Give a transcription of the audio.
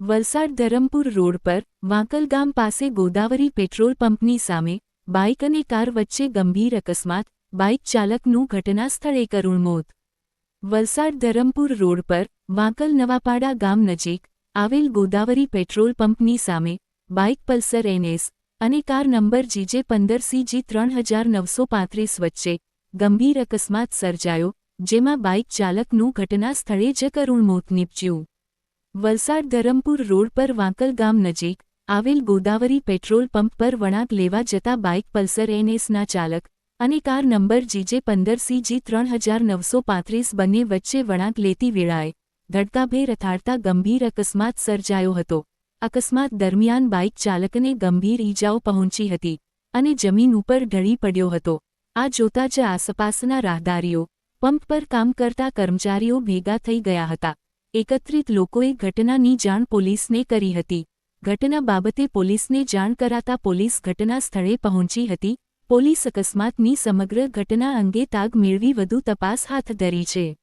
Valsad Dharampur road પર વાંકલ ગામ પાસે ગોદાવરી પેટ્રોલ પંપની સામે બાઇક અને કાર વચ્ચે ગંભીર અકસ્માત, બાઇક ચાલકનું ઘટના સ્થળે કરુણ મોત. વલસાડ ધરમપુર રોડ પર વાંકલ નવાપાડા ગામ નજીક આવેલ ગોદાવરી પેટ્રોલ પંપની સામે બાઇક પલ્સર એનએસ અને કાર નંબર જીજે પંદર સીજી ત્રણ હજાર નવસો પાંત્રીસ વચ્ચે ગંભીર અકસ્માત સર્જાયો જેમાં બાઇક ચાલકનું ઘટના સ્થળે જ કરુણ મોત નીપજ્યું. વલસાડ ધરમપુર રોડ પર વાંકલ ગામ નજીક આવેલ ગોદાવરી પેટ્રોલ પંપ પર વળાંક લેવા જતા બાઇક પલ્સર એનએસના ચાલક અને કાર નંબર જીજે પંદર સીજી ત્રણ હજાર નવસો પાંત્રીસ બંને વચ્ચે વળાંક લેતી વેળાએ ધડકાભેર અથાડતા ગંભીર અકસ્માત સર્જાયો હતો. અકસ્માત દરમિયાન બાઇક ચાલકને ગંભીર ઈજાઓ પહોંચી હતી અને જમીન ઉપર ઢળી પડ્યો હતો. આ જોતા જ આસપાસના રાહદારીઓ પંપ પર કામ કરતા કર્મચારીઓ ભેગા થઈ ગયા હતા. એકત્રિત લોકોએ ઘટનાની જાણ પોલીસને કરી હતી. ઘટના બાબતે પોલીસને જાણ કરાતા પોલીસ ઘટના સ્થળે પહોંચી હતી. પોલીસ અકસ્માતની સમગ્ર ઘટના અંગે તાગ મેળવી વધુ તપાસ હાથ ધરી છે.